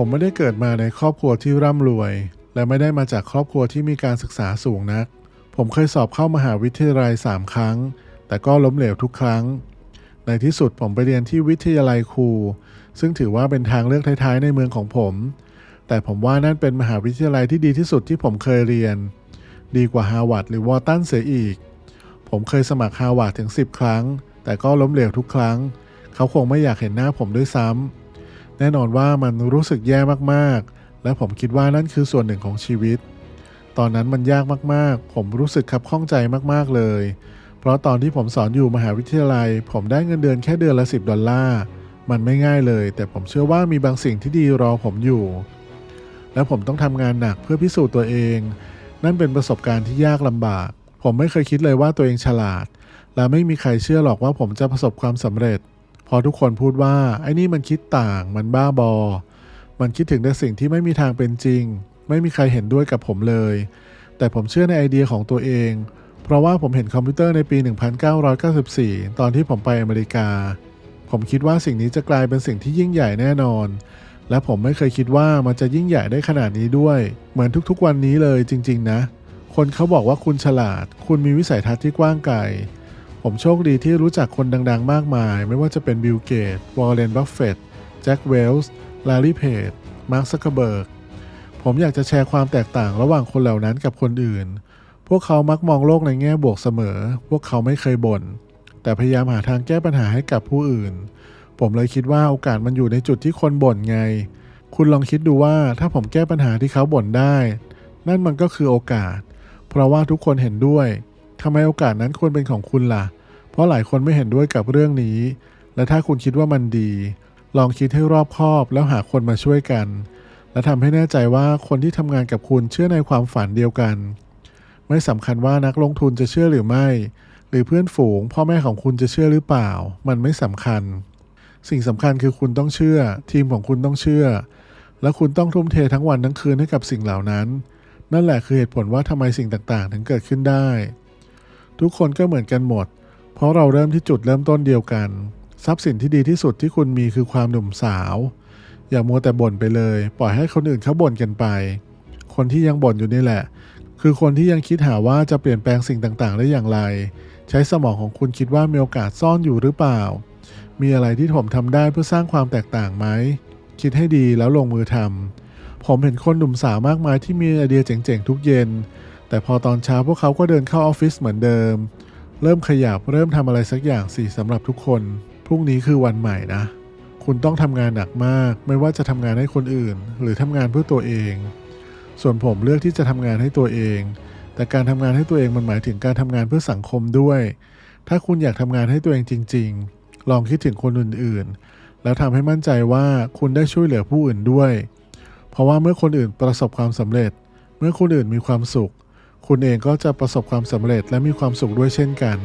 ผมไม่ได้เกิดมาในครอบครัวที่ร่ำรวย และไม่ได้มาจากครอบครัวที่มีการศึกษาสูงนัก ผมเคยสอบเข้ามหาวิทยาลัย 3 ครั้ง แต่ก็ล้มเหลวทุกครั้ง ในที่สุดผมไปเรียนที่วิทยาลัยครู ซึ่งถือว่าเป็นทางเลือกท้ายๆในเมืองของผม แต่ผมว่านั่นเป็นมหาวิทยาลัยที่ดีที่สุดที่ผมเคยเรียน ดีกว่าฮาร์วาร์ดหรือวอร์ตันเสียอีก ผมเคยสมัครฮาร์วาร์ดถึง 10 ครั้ง แต่ก็ล้มเหลวทุกครั้ง เขาคงไม่อยากเห็นหน้าผมด้วยซ้ำ แน่นอนว่ามันรู้สึกแย่มากๆ และผมคิดว่านั่นคือส่วนหนึ่งของชีวิต ตอนนั้นมันยากมากๆ ผมรู้สึกขับข้องใจมากๆเลย เพราะตอนที่ผมสอนอยู่มหาวิทยาลัย ผมได้เงินเดือนแค่เดือนละ 10 ดอลลาร์ มันไม่ง่ายเลย แต่ผมเชื่อว่ามีบางสิ่งที่ดีรอผมอยู่ และผมต้องทำงานหนักเพื่อพิสูจน์ตัวเอง นั่นเป็นประสบการณ์ที่ยากลำบาก ผมไม่เคยคิดเลยว่าตัวเองฉลาด และไม่มีใครเชื่อหรอกว่าผมจะประสบความสำเร็จ พอทุกคนพูดว่าไอ้นี่มันคิดต่างมันบ้าบอ มันคิดถึงแต่สิ่งที่ไม่มีทางเป็นจริง ไม่มีใครเห็นด้วยกับผมเลย แต่ผมเชื่อในไอเดียของตัวเอง เพราะว่าผมเห็นคอมพิวเตอร์ในปี 1994 ตอนที่ผมไปอเมริกา ผมคิดว่าสิ่งนี้จะกลายเป็นสิ่งที่ยิ่งใหญ่แน่นอน และผมไม่เคยคิดว่ามันจะยิ่งใหญ่ได้ขนาดนี้ด้วย เหมือนทุกๆวันนี้เลยจริง ๆ นะ คนเขาบอกว่าคุณฉลาด คุณมีวิสัยทัศน์ที่กว้างไกล ผมโชคดีที่รู้จักคนดังๆ มากมาย ไม่ว่าจะเป็นบิลเกตวอลเลนบัฟเฟตแจ็คเวลส์ลารีเพจมาร์คซักเคเบิร์กผมอยากจะแชร์ความแตกต่างระหว่างคนเหล่านั้นกับคนอื่น พวกเขามักมองโลกในแง่บวกเสมอ พวกเขาไม่เคยบน่น แต่พยายามหาทางแก้ปัญหาให้กับผู้อื่น ผมเลยคิดว่าโอกาสมันอยู่ในจุดที่คนบ่นไง คุณลองคิดดูว่าถ้าผมแก้ปัญหาที่เขาบ่นได้ นั่นมันก็คือโอกาส เพราะว่าทุกคนเห็นด้วย ทำไมโอกาสนั้นควรเป็นของคุณล่ะ เพราะหลายคนไม่เห็นด้วยกับเรื่องนี้ และถ้าคุณคิดว่ามันดี ลองคิดให้รอบคอบแล้วหาคนมาช่วยกัน และทำให้แน่ใจว่าคนที่ทำงานกับคุณเชื่อในความฝันเดียวกัน ไม่สำคัญว่านักลงทุนจะเชื่อหรือไม่ หรือเพื่อนฝูง พ่อแม่ของคุณจะเชื่อหรือเปล่า มันไม่สำคัญ สิ่งสำคัญคือคุณต้องเชื่อ ทีมของคุณต้องเชื่อ และคุณต้องทุ่มเททั้งวันทั้งคืนให้กับสิ่งเหล่านั้น นั่นแหละคือเหตุผลว่าทำไมสิ่งต่างๆ ถึงเกิดขึ้นได้ ทุกคนก็เหมือนกันหมด เพราะเราเริ่มที่จุดเริ่มต้นเดียวกัน ทรัพย์สินที่ดีที่สุดที่คุณมีคือความหนุ่มสาว อย่ามัวแต่บ่นไปเลย ปล่อยให้คนอื่นเขาบ่นกันไป คนที่ยังบ่นอยู่นี่แหละ คือคนที่ยังคิดหาว่าจะเปลี่ยนแปลงสิ่งต่างๆ ได้อย่างไร ใช้สมองของคุณคิดว่ามีโอกาสซ่อนอยู่หรือเปล่า มีอะไรที่ผมทำได้เพื่อสร้างความแตกต่างไหมคิดให้ดีแล้วลงมือทำผมเห็นคนหนุ่มสาวมากมายที่มีไอเดียเจ๋งๆทุกเย็น แต่พอตอนเช้าพวกเขาก็เดินเข้าออฟฟิศเหมือนเดิม เริ่มขยับเริ่มทำอะไรสักอย่างสิสำหรับทุกคน พรุ่งนี้คือวันใหม่นะ คุณต้องทำงานหนักมาก ไม่ว่าจะทำงานให้คนอื่น หรือทำงานเพื่อตัวเอง ส่วนผมเลือกที่จะทำงานให้ตัวเอง แต่การทำงานให้ตัวเองมันหมายถึงการทำงานเพื่อสังคมด้วย ถ้าคุณอยากทำงานให้ตัวเองจริง ๆ ลองคิดถึงคนอื่นๆ แล้วทำให้มั่นใจว่าคุณได้ช่วยเหลือผู้อื่นด้วย เพราะว่าเมื่อคนอื่นประสบความสำเร็จ เมื่อคนอื่นมีความสุข คุณเองก็จะประสบความสำเร็จและมีความสุขด้วยเช่นกัน